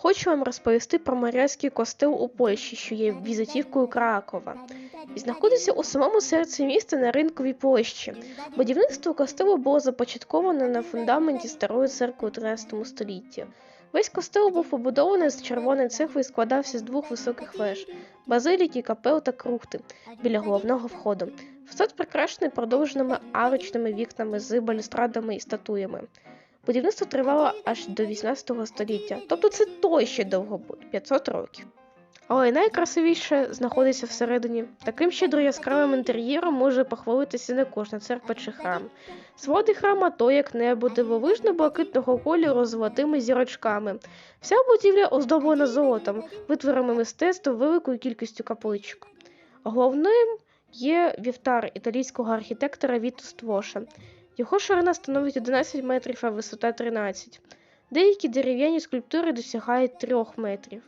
Хочу вам розповісти про Маріанський костел у Польщі, що є візитівкою Кракова. І знаходиться у самому серці міста на ринковій площі. Будівництво костелу було започатковано на фундаменті старої церкви у 13 столітті. Весь костел був побудований з червоної цегли і складався з двох високих веж базиліки, капел та крухти біля головного входу. Фасад прикрашений продовженими арочними вікнами з балюстрадами і статуями. Будівництво тривало аж до 18 століття, тобто це той ще довгобуд 500 років. Але найкрасивіше знаходиться всередині. Таким щедро яскравим інтер'єром може похвалитися не кожна церква чи храм. Своди храма то як небо дивовижно блакитного кольору з золотими зірочками. Вся будівля оздоблена золотом, витворами мистецтва великою кількістю капличок. Головним є вівтар італійського архітектора Віто Ствоша. Його ширина становить 11 метрів, а висота 13. Деякі дерев'яні скульптури досягають 3 метрів.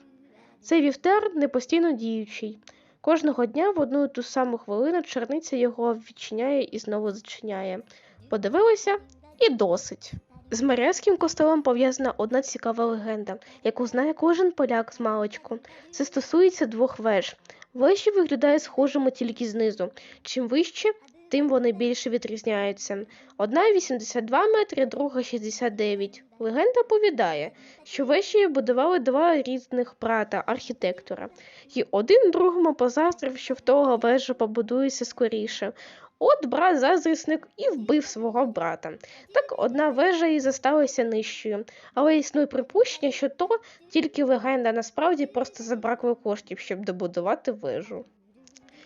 Цей вівтар не постійно діючий. Кожного дня в одну і ту саму хвилину черниця його відчиняє і знову зачиняє. Подивилися і досить. З Маріанським костелом пов'язана одна цікава легенда, яку знає кожен поляк з маличку. Це стосується двох веж. Вежі виглядають схожими тільки знизу. Чим вище, тим вони більше відрізняються. Одна 82 метри, друга 69. Легенда повідає, що вежі будували два різних брата архітектора, і один другому позаздрив, що в того вежа побудується скоріше. От брат заздрісник і вбив свого брата. Так одна вежа і зосталася нижчою, але існує припущення, що то тільки легенда, насправді просто забракло коштів, щоб добудувати вежу.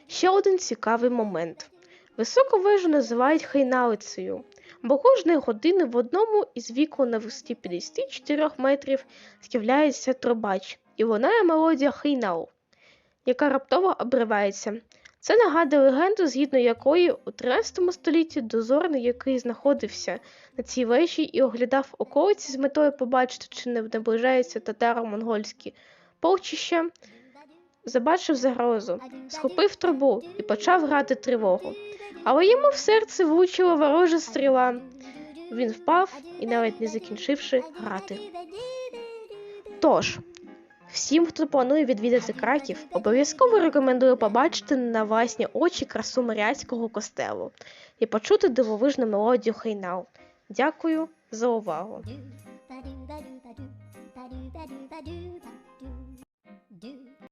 Ще один цікавий момент. Високу вежу називають хайналицею, бо кожної години в одному із віку на висоті 54 метрів з'являється трубач і лунає мелодія хайнал, яка раптово обривається. Це нагадує легенду, згідно якої у 13 столітті дозорний, який знаходився на цій вежі і оглядав околиці з метою побачити, чи не наближається татаро-монгольські полчища, Забачив загрозу, схопив трубу і почав грати тривогу. Але йому в серце влучила ворожа стріла. Він впав і, навіть не закінчивши, грати. Тож всім, хто планує відвідати краків, обов'язково рекомендую побачити на власні очі красу Маріацького костелу і почути дивовижну мелодію хейнал. Дякую за увагу.